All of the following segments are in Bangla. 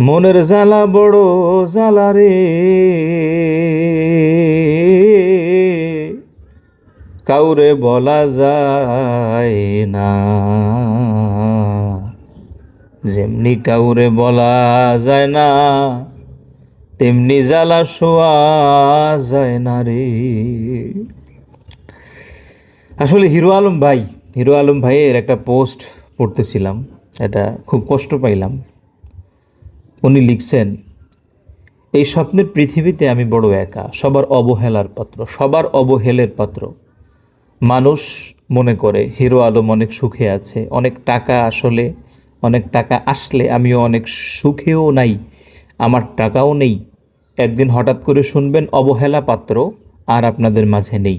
মনের জ্বালা বড় জ্বালা রে। কাউরে বলা যায় না। যেমনি কাউরে বলা যায় না, তেমনি জ্বালা শোয়া যায় না রে। আসলে হিরো আলম ভাই, হিরো আলম ভাইয়ের একটা পোস্ট পড়তেছিলাম, এটা খুব কষ্ট পাইলাম। উনি লিখছেন, এই স্বপ্নের পৃথিবীতে আমি বড় একা, সবার অবহেলার পাত্র, সবার অবহেলের পাত্র। মানুষ মনে করে, হিরো আলম অনেক সুখে আছে, অনেক টাকা আসলে, অনেক টাকা আসলে আমিও অনেক সুখেও নাই, আমার টাকাও নেই। একদিন হঠাৎ করে শুনবেন, অবহেলা পাত্র আর আপনাদের মাঝে নেই।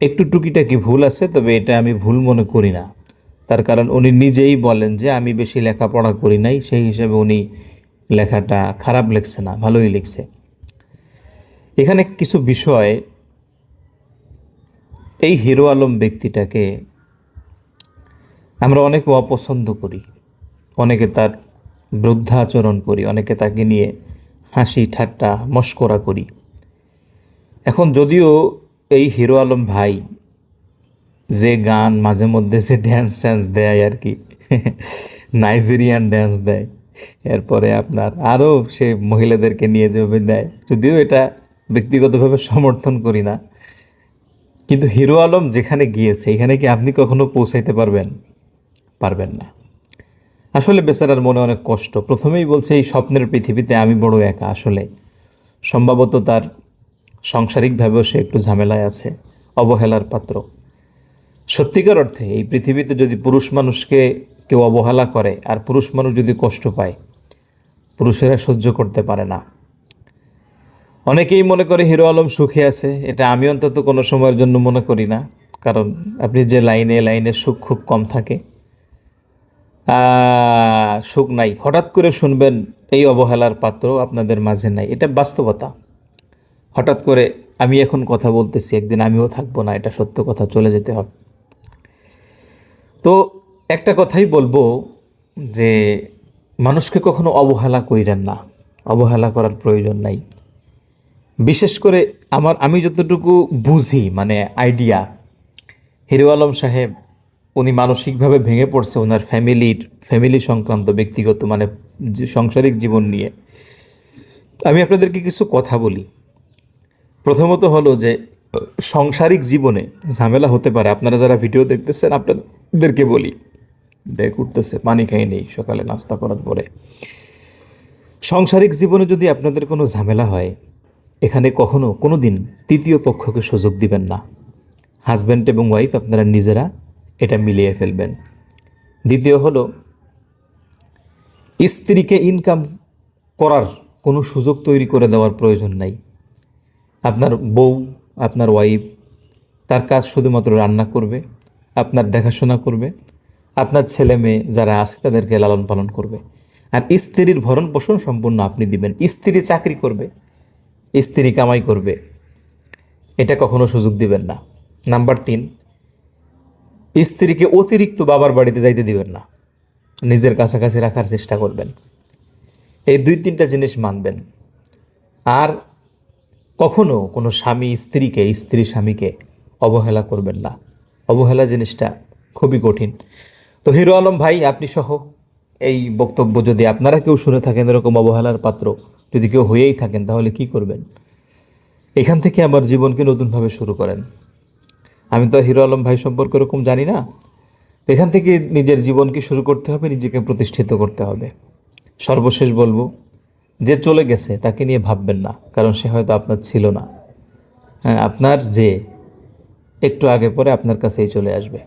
একটু টুকিটাকি ভুল আছে, তবে এটা আমি ভুল মনে করি না। তার কারণ উনি নিজেই বলেন যে, আমি বেশি লেখাপড়া করি নাই, সেই হিসেবে উনি লেখাটা খারাপ লিখছে না, ভালোই লিখছে। এখানে কিছু বিষয়, এই হিরো আলম ব্যক্তিটাকে আমরা অনেকে অপছন্দ করি, অনেকে তার বৃদ্ধাচরণ করি, অনেকে তাকে নিয়ে হাসি ঠাট্টা মস্করা করি। এখন যদিও এই হিরো আলম ভাই যে গান মাঝে মধ্যে সে ড্যান্স ট্যান্স দেয় আর কি নাইজেরিয়ান ড্যান্স দেয় এরপরে আপনার আরও সে মহিলাদেরকে নিয়ে যেভাবে দেয় যদিও এটা ব্যক্তিগতভাবে সমর্থন করি না। কিন্তু হিরো আলম যেখানে গিয়েছে, এখানে কি আপনি কখনো পৌঁছাইতে পারবেন? পারবেন না। আসলে বেচারার মনে অনেক কষ্ট। প্রথমেই বলছে, এই স্বপ্নের পৃথিবীতে আমি বড় একা আসলে। সম্ভবত তার সাংসারিকভাবেও সে একটু ঝামেলায় আছে, অবহেলার পাত্র। সত্যিকার অর্থে, এই পৃথিবীতে যদি পুরুষ মানুষকে কেউ অবহেলা করে আর পুরুষ মানুষ যদি কষ্ট পায়, পুরুষেরা সহ্য করতে পারে না। অনেকেই মনে করে হিরো আলম সুখে আছে, এটা আমি অন্তত কোনো সময়ের জন্য মনে করি না, কারণ আপনি যে লাইনে লাইনে সুখ খুব কম থাকে। সুখ নাই। হঠাৎ করে শুনবেন এই অবহেলার পাত্র আপনাদের মাঝে নাই। এটা বাস্তবতা। হঠাৎ করে আমি এখন কথা বলতেছি, একদিন আমিও থাকব না, এটা সত্য কথা, চলে যেতে হবে। তো একটা কথাই বলব যে মানুষকে কখনো অবহেলা কইরেন না। অবহেলা করার প্রয়োজন নাই। বিশেষ করে আমার, আমি যতটুকু বুঝি মানে আইডিয়া হিরো আলম সাহেব, উনি মানসিকভাবে ভেঙে পড়ছে ওনার ফ্যামিলির ফ্যামিলি সংক্রান্ত ব্যক্তিগত মানে সাংসারিক জীবন নিয়ে। আমি আপনাদেরকে কিছু কথা বলি। প্রথমত হলো যে, সাংসারিক জীবনে ঝামেলা হতে পারে। আপনারা যারা ভিডিও দেখতেছেন, আপনাদেরকে বলি। ডেক উঠতেছে, পানি খাই নেই, সকালে নাস্তা করার পরে। সাংসারিক জীবনে যদি আপনাদের কোনো ঝামেলা হয়, এখানে কখনো কোনো দিন তৃতীয় পক্ষকে সুযোগ দিবেন না। হাজব্যান্ড এবং ওয়াইফ আপনারা নিজেরা এটা মিলিয়ে ফেলবেন। দ্বিতীয় হলো, স্ত্রীকে ইনকাম করার কোনো সুযোগ তৈরি করে দেওয়ার প্রয়োজন নাই। আপনার বউ, আপনার ওয়াইফ, তার কাজ শুধুমাত্র রান্না করবে, আপনার দেখাশোনা করবে আপনার ছেলে মেয়ে যারা আছে, তাদেরকে লালন পালন করবে। আর স্ত্রীর ভরণ পোষণ সম্পূর্ণ আপনি দিবেন। স্ত্রী চাকরি করবে, স্ত্রী কামাই করবে। এটা কখনো সুযোগ দিবেন না। নাম্বার তিন, স্ত্রীকে অতিরিক্ত বাবার বাড়িতে যাইতে দিবেন না। নিজের কাছাকাছি রাখার চেষ্টা করবেন। এই দুই তিনটা জিনিস মানবেন। আর কখনো কোনো স্বামী স্ত্রীকে, স্ত্রী স্বামীকে অবহেলা করবেন না। অবহেলা জিনিসটা খুবই কঠিন। তো হিরো আলম ভাই, আপনি সহ এই বক্তব্য যদি আপনারা কেউ শুনে থাকেন, এরকম অবহেলার পাত্র যদি কেউ হয়েই থাকেন, তাহলে কি করবেন? এখান থেকে আমার জীবনকে নতুনভাবে শুরু করেন। আমি তো হিরো আলম ভাই সম্পর্কে এরকম জানি না। তো এখান থেকে নিজের জীবনকে শুরু করতে হবে, নিজেকে প্রতিষ্ঠিত করতে হবে। সর্বশেষ বলব, যে চলে গেছে, তাকে নিয়ে ভাববেন না, কারণ সে হয়তো আপনার ছিল না। হ্যাঁ আপনার যে একটু আগে পরে আপনার কাছেই চলে আসবে।